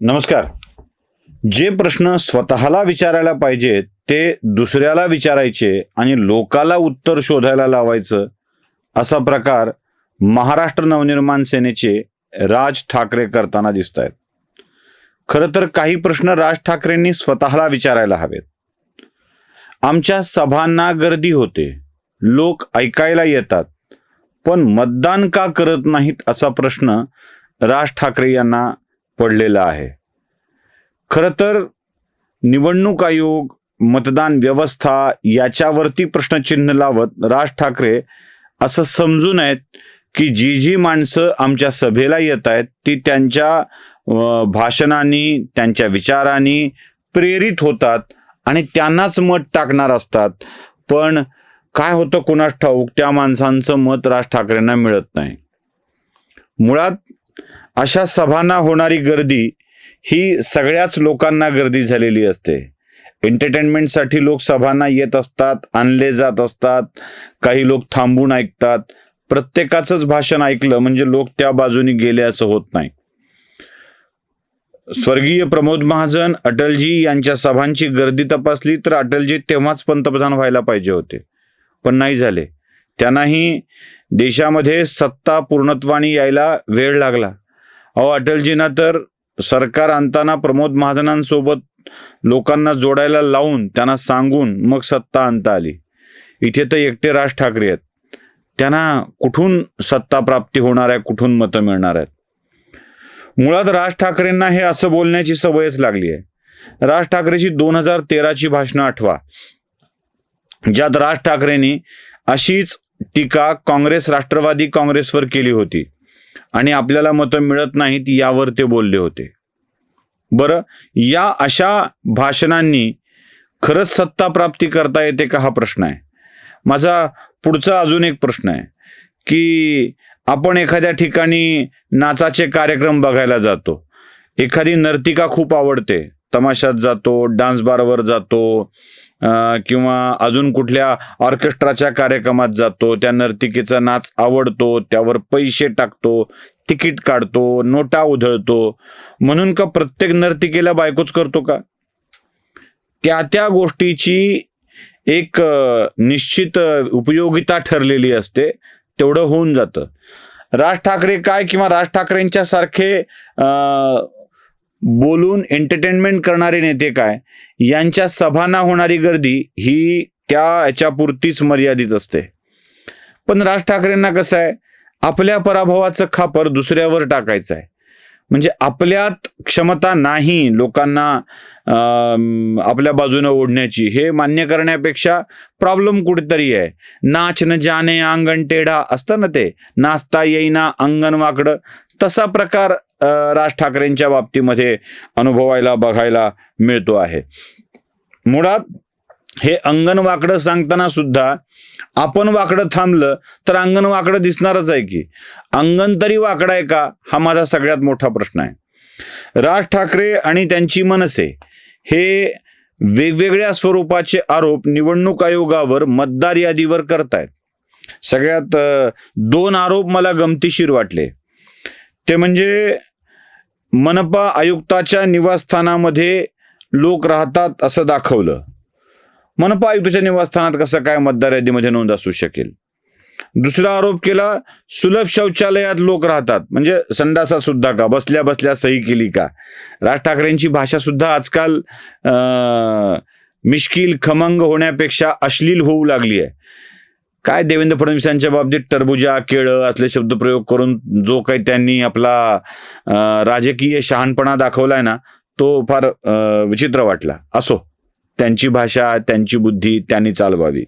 नमस्कार. जे प्रश्न स्वतःला विचारायला पाहिजेत ते दुसऱ्याला विचारायचे आणि लोकाला उत्तर शोधायला लावायचं असा प्रकार महाराष्ट्र नवनिर्माण सेनेचे राज ठाकरे करताना दिसत आहेत खरं तर काही प्रश्न राज ठाकरेंनी स्वतःला विचारायला हवेत. आमच्या सभांना गर्दी होते लोक ऐकायला येतात पण मतदान का करत नाहीत असा प्रश्न राज ठाकरे यांना पडलेला आहे. खरं तर निवडणूक आयोग मतदान व्यवस्था याच्यावरती प्रश्नचिन्ह लावत राज ठाकरे असं समजू नयेत की जी जी माणसं आमच्या सभेला येत आहेत ती त्यांच्या अं, भाषणांनी त्यांच्या विचारांनी प्रेरित होतात आणि त्यांनाच मत टाकणार असतात. पण काय होतं कुणास ठाऊक त्या माणसांचं मत राज ठाकरेंना मिळत नाही. मुळात अशा सभांना होणारी गर्दी ही सगळ्याच लोकांना गर्दी झालेली असते. एंटरटेनमेंटसाठी लोक सभांना येत असतात आणले जात असतात काही लोक थांबून ऐकतात. प्रत्येकाचंच भाषण ऐकलं म्हणजे लोक त्या बाजूने गेले असं होत नाही. स्वर्गीय प्रमोद महाजन अटलजी यांच्या सभांची गर्दी तपासली तर अटलजी तेव्हाच पंतप्रधान व्हायला पाहिजे होते. पण नाही झाले. त्यांनाही देशामध्ये सत्ता पूर्णत्वाने यायला वेळ लागला. अहो अटलजींना तर सरकार आणताना प्रमोद महाजनांसोबत लोकांना जोडायला लावून त्यांना सांगून मग सत्ता आणता आली. इथे तर एकटे राज ठाकरे आहेत. त्यांना कुठून सत्ता प्राप्ती होणार आहे कुठून मतं मिळणार आहेत? मुळात राज ठाकरेंना हे असं बोलण्याची सवयच लागली आहे. राज ठाकरेची दोन हजार तेराची भाषणं आठवा. ज्यात राज ठाकरेंनी अशीच टीका काँग्रेस राष्ट्रवादी काँग्रेसवर केली होती. आणि आपल्याला मतं मिळत नाहीत यावर ते बोलले होते. बरं या अशा भाषणांनी खरंच सत्ता प्राप्ती करता येते का हा प्रश्न आहे. माझा पुढचा अजून एक प्रश्न आहे की आपण एखाद्या ठिकाणी नाचाचे कार्यक्रम बघायला जातो. एखादी नर्तिका खूप आवडते. तमाशात जातो डान्स बारवर जातो. किंवा अजून कुठल्या ऑर्केस्ट्राच्या कार्यक्रमात जातो त्या नर्तिकेचा नाच आवडतो त्यावर पैसे टाकतो तिकीट काढतो नोटा उधळतो. म्हणून का प्रत्येक नर्तिकेला बायकोच करतो का? त्या त्या गोष्टीची एक निश्चित उपयोगिता ठरलेली असते तेवढं होऊन जातं. राज ठाकरे काय किंवा राज ठाकरेंच्या सारखे बोलून एंटरटेनमेंट करणारे नेते काय? यांच्या सभांना होणारी गर्दी ही त्या याच्यापुरतीच मर्यादित असते. पण राज ठाकरेंना कसं आहे? आपल्या पराभवाचं खापर दुसऱ्यावर टाकायचं आहे. म्हणजे आपल्यात क्षमता नाही लोकांना अं, आपल्या बाजूने ओढण्याची. हे मान्य करण्यापेक्षा प्रॉब्लेम कुठेतरी आहे. नाच न जाणे अंगण टेढा असतं ना ते? नाचता येईना अंगण वाकडं. तसा प्रकार राज ठाकरेंच्या बाबतीमध्ये अनुभवायला बघायला मिळतो आहे. मुळात हे अंगण वाकडं सांगताना सुद्धा आपण वाकडं थांबलं तर अंगण वाकडं दिसणारच आहे की. अंगण तरी वाकडं आहे का? हा माझा सगळ्यात मोठा प्रश्न आहे. राज ठाकरे आणि त्यांची मनसे हे वेगवेगळ्या स्वरूपाचे आरोप निवडणूक आयोगावर मतदार यादीवर करतायत. सगळ्यात दोन आरोप मला गमतीशीर वाटले. ते म्हणजे मनपा आयुक्ताच्या निवासस्थानामध्ये लोक राहतात असं दाखवलं. मनपा आयुक्ताच्या निवासस्थानात कसं काय मतदार यादीमध्ये नोंद असू शकेल? दुसरा आरोप केला सुलभ शौचालयात लोक राहतात. म्हणजे संडासा सुद्धा का? बसल्या बसल्या सही केली का? राज ठाकरेंची भाषा सुद्धा आजकाल मिश्किल खमंग होण्यापेक्षा अश्लील होऊ लागली आहे. काय देवेंद्र फडणवीसांच्या बाबतीत टरबुजा केळं असले शब्दप्रयोग करून जो काही त्यांनी आपला राजकीय शहाणपणा दाखवलाय ना तो फार विचित्र वाटला. असो. त्यांची भाषा त्यांची बुद्धी त्यांनी चालवावी.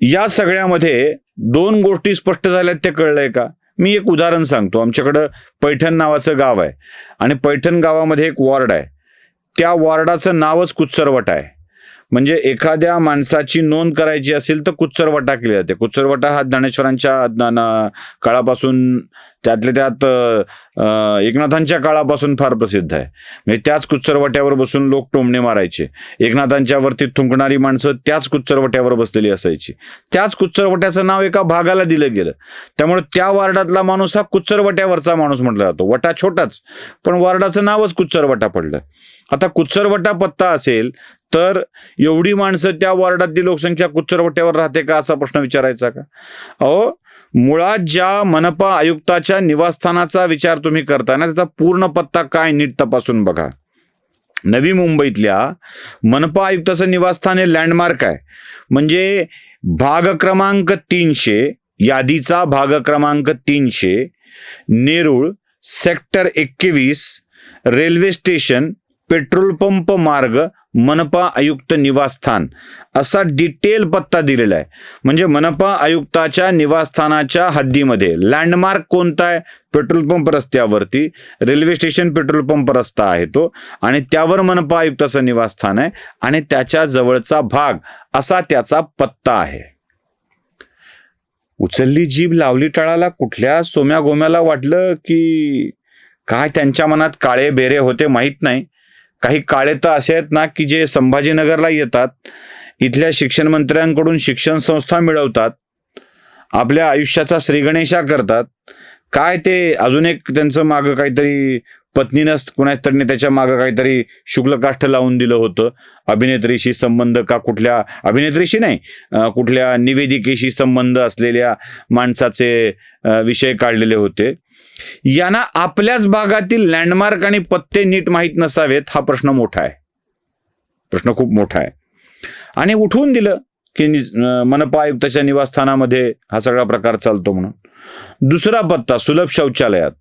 या सगळ्यामध्ये दोन गोष्टी स्पष्ट झाल्यात ते कळलंय का? मी एक उदाहरण सांगतो. आमच्याकडं पैठण नावाचं गाव आहे. आणि पैठण गावामध्ये एक वॉर्ड आहे. त्या वॉर्डाचं नावच कुत्सरवट आहे. म्हणजे एखाद्या माणसाची नोंद करायची असेल तर कुच्चरवटा केली जाते. कुच्चरवटा हा ज्ञानेश्वरांच्या काळापासून त्यातल्या त्यात एकनाथांच्या काळापासून फार प्रसिद्ध आहे. म्हणजे त्याच कुच्चरवट्यावर बसून लोक टोमणे मारायचे. एकनाथांच्या वरती थुंकणारी माणसं त्याच कुच्चरवट्यावर बसलेली असायची. त्याच कुच्चरवट्याचं नाव एका भागाला दिलं गेलं. त्यामुळे त्या वार्डातला माणूस हा कुच्चरवट्यावरचा माणूस म्हटला जातो. वटा छोटाच. पण वार्डाचं नावच कुच्चरवटा पडलं. आता कुच्चरवटा पत्ता असेल तर एवढी माणसं त्या वॉर्डातली लोकसंख्या कुच्चरवट्यावर राहते का असा प्रश्न विचारायचा का? अहो मुळात ज्या मनपा आयुक्ताच्या निवासस्थानाचा विचार तुम्ही करताय ना त्याचा पूर्ण पत्ता काय नीट तपासून बघा. नवी मुंबईतल्या मनपा आयुक्ताचं निवासस्थान हे लँडमार्क आहे. म्हणजे भाग क्रमांक तीनशे यादीचा भाग क्रमांक तीनशे नेरूळ सेक्टर एकवीस रेल्वे स्टेशन पेट्रोल पंप मार्ग मनपा आयुक्त निवासस्थान असा डिटेल पत्ता दिलेला आहे. म्हणजे मनपा आयुक्ताच्या निवासस्थानाच्या हद्दीमध्ये लँडमार्क कोणता आहे? पेट्रोल पंप रस्त्यावरती रेल्वे स्टेशन पेट्रोल पंप रस्ता आहे तो आणि त्यावर मनपा आयुक्ताचं निवासस्थान आहे आणि त्याच्या जवळचा भाग असा त्याचा पत्ता आहे. उचलली जीभ लावली टाळाला कुठल्या सोम्या गोम्याला वाटलं की काय त्यांच्या मनात काळे बेरे होते माहीत नाही. काही काळे तर असे आहेत ना की जे संभाजीनगरला येतात इथल्या शिक्षण मंत्र्यांकडून शिक्षण संस्था मिळवतात आपल्या आयुष्याचा श्रीगणेशा करतात. काय ते अजून एक त्यांचं मागं काहीतरी पत्नीनंच कुणाच तरी त्याच्या मागं काहीतरी शुक्लकाष्ठ लावून दिलं होतं. अभिनेत्रीशी संबंध का कुठल्या अभिनेत्रीशी नाही कुठल्या निवेदिकेशी संबंध असलेल्या माणसाचे विषय काढलेले होते. यांना आपल्याच भागातील लँडमार्क आणि पत्ते नीट माहीत नसावेत हा प्रश्न मोठा आहे. प्रश्न खूप मोठा आहे. आणि उठवून दिलं की मनपा आयुक्ताच्या निवासस्थानामध्ये हा सगळा प्रकार चालतो म्हणून. दुसरा पत्ता सुलभ शौचालयात.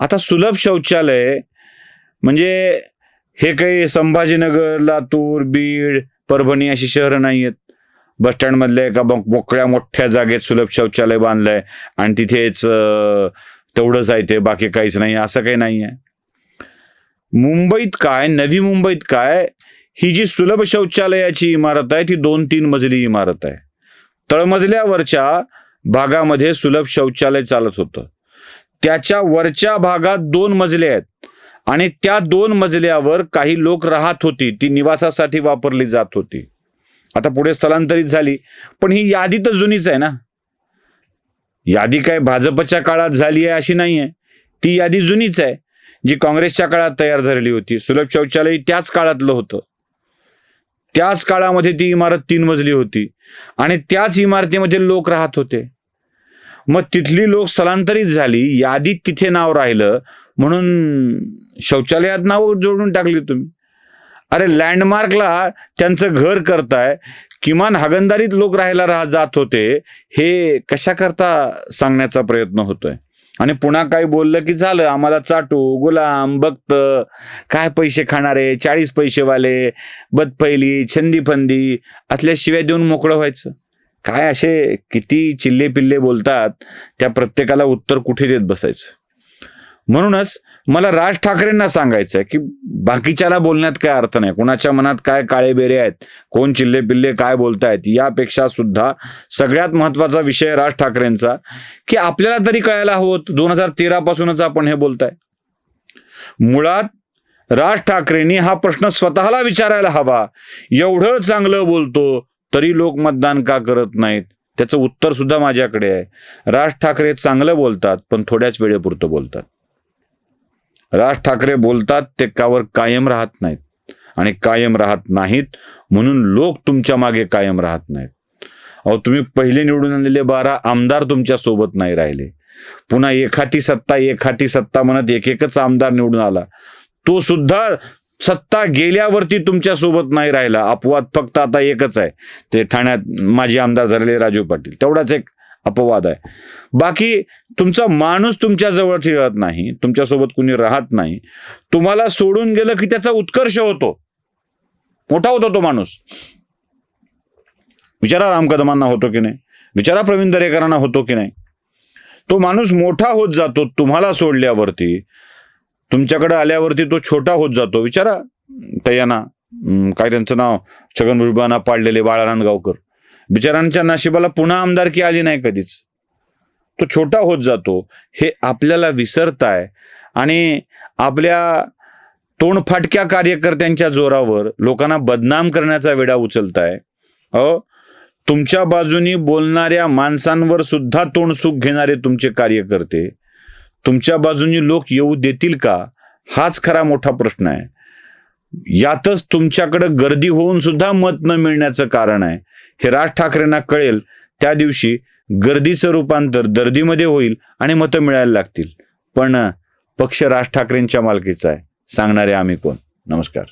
आता सुलभ शौचालय म्हणजे हे काही संभाजीनगर लातूर बीड परभणी अशी शहरं नाही आहेत बस स्टँडमधल्या एका मोकळ्या मोठ्या जागेत सुलभ शौचालय बांधलंय आणि तिथेच तेवढंच आहे ते बाकी काहीच नाही असं काही नाही आहे मुंबईत काय नवी मुंबईत काय ही जी सुलभ शौचालयाची इमारत आहे ती दोन तीन मजली इमारत आहे. तळमजल्यावरच्या भागामध्ये सुलभ शौचालय चालत होतं. त्याच्या वरच्या भागात दोन मजले आहेत आणि त्या दोन मजल्यावर काही लोक राहत होती ती निवासासाठी वापरली जात होती. आता पुढे स्थलांतरित झाली. पण ही यादी तर जुनीच आहे ना. यादी काय भाजपच्या काळात झाली आहे अशी नाही आहे ती यादी जुनीच आहे. जी काँग्रेसच्या काळात तयार झालेली होती. सुलभ शौचालय त्याच काळातलं होतं. त्याच काळामध्ये ती इमारत तीन मजली होती. आणि त्याच इमारतीमध्ये लोक राहत होते. मग तिथली लोक स्थलांतरित झाली. यादीत तिथे नाव राहिलं. म्हणून शौचालयात नाव जोडून टाकली तुम्ही. अरे लँडमार्कला त्यांचं घर करताय. किमान हागंदारीत लोक राहायला राह जात होते. हे कशा करता सांगण्याचा प्रयत्न होतोय? आणि पुन्हा काही बोललं की झालं आम्हाला चाटू गुलाम भक्त काय पैसे खाणारे चाळीस पैसेवाले बदपैली छंदी फंदी असल्याशिवाय देऊन मोकळं व्हायचं? काय असे किती चिल्ले पिल्ले बोलतात त्या प्रत्येकाला उत्तर कुठे देत बसायचं? म्हणूनच मला राज ठाकरेंना सांगायचं आहे की बाकीच्याला बोलण्यात काय अर्थ नाही. कोणाच्या मनात काय काळे बेरे आहेत कोण चिल्ले पिल्ले काय बोलतायत यापेक्षा सुद्धा सगळ्यात महत्त्वाचा विषय राज ठाकरेंचा की आपल्याला तरी कळायला हवं दोन हजार तेरा पासूनच आपण हे बोलताय. मुळात राज ठाकरेंनी हा प्रश्न स्वतःला विचारायला हवा. एवढं चांगलं बोलतो तरी लोक मतदान का करत नाहीत? त्याचं उत्तर सुद्धा माझ्याकडे आहे. राज ठाकरे चांगलं बोलतात पण थोड्याच वेळेपुरतं बोलतात. राज ठाकरे बोलतात ते कावर कायम राहत नाहीत. आणि कायम राहत नाहीत म्हणून लोक तुमच्या मागे कायम राहत नाहीत. अहो तुम्ही पहिले निवडून आणलेले बारा आमदार तुमच्यासोबत नाही राहिले. पुन्हा एखादी सत्ता एखादी सत्ता म्हणत एक एकच आमदार निवडून आला. तो सुद्धा सत्ता गेल्यावरती तुमच्यासोबत नाही राहिला. अपवाद फक्त आता एकच आहे. ते ठाण्यात माजी आमदार झालेले राजू पाटील. तेवढाच एक अपवाद आहे. बाकी तुमचा माणूस तुमच्या जवळ ठेवत नाही तुमच्यासोबत कुणी राहत नाही तुम्हाला सोडून गेलं की त्याचा उत्कर्ष होतो. मोठा होतो तो माणूस. विचारा राम कदमांना होतो की नाही? विचारा प्रवीण दरेकरांना होतो की नाही? तो माणूस मोठा होत जातो तुम्हाला सोडल्यावरती. तुमच्याकडे आल्यावरती तो छोटा होत जातो. विचारा तयाना काय त्यांचं नाव? छगन भुजबळांना पाडलेले बाळाराम गावकर. बिचारांच्या नाशिबाला पुन्हा आमदारकी आली नाही कधीच. तो छोटा होत जातो हे आपल्याला विसरताय आणि आपल्या तोंडफाटक्या कार्यकर्त्यांच्या जोरावर लोकांना बदनाम करण्याचा वेडा उचलताय. अ तुमच्या बाजूनी बोलणाऱ्या माणसांवर सुद्धा तोंडसुख घेणारे तुमचे कार्यकर्ते तुमच्या बाजूनी लोक येऊ देतील का? हाच खरा मोठा प्रश्न आहे. यातच तुमच्याकडे गर्दी होऊन सुद्धा मत न मिळण्याचं कारण आहे. हे राज ठाकरेंना कळेल त्या दिवशी गर्दीचं रूपांतर दर्दीमध्ये होईल आणि मतं मिळायला लागतील. पण पक्ष राज ठाकरेंच्या मालकीचा आहे. सांगणारे आम्ही कोण? नमस्कार.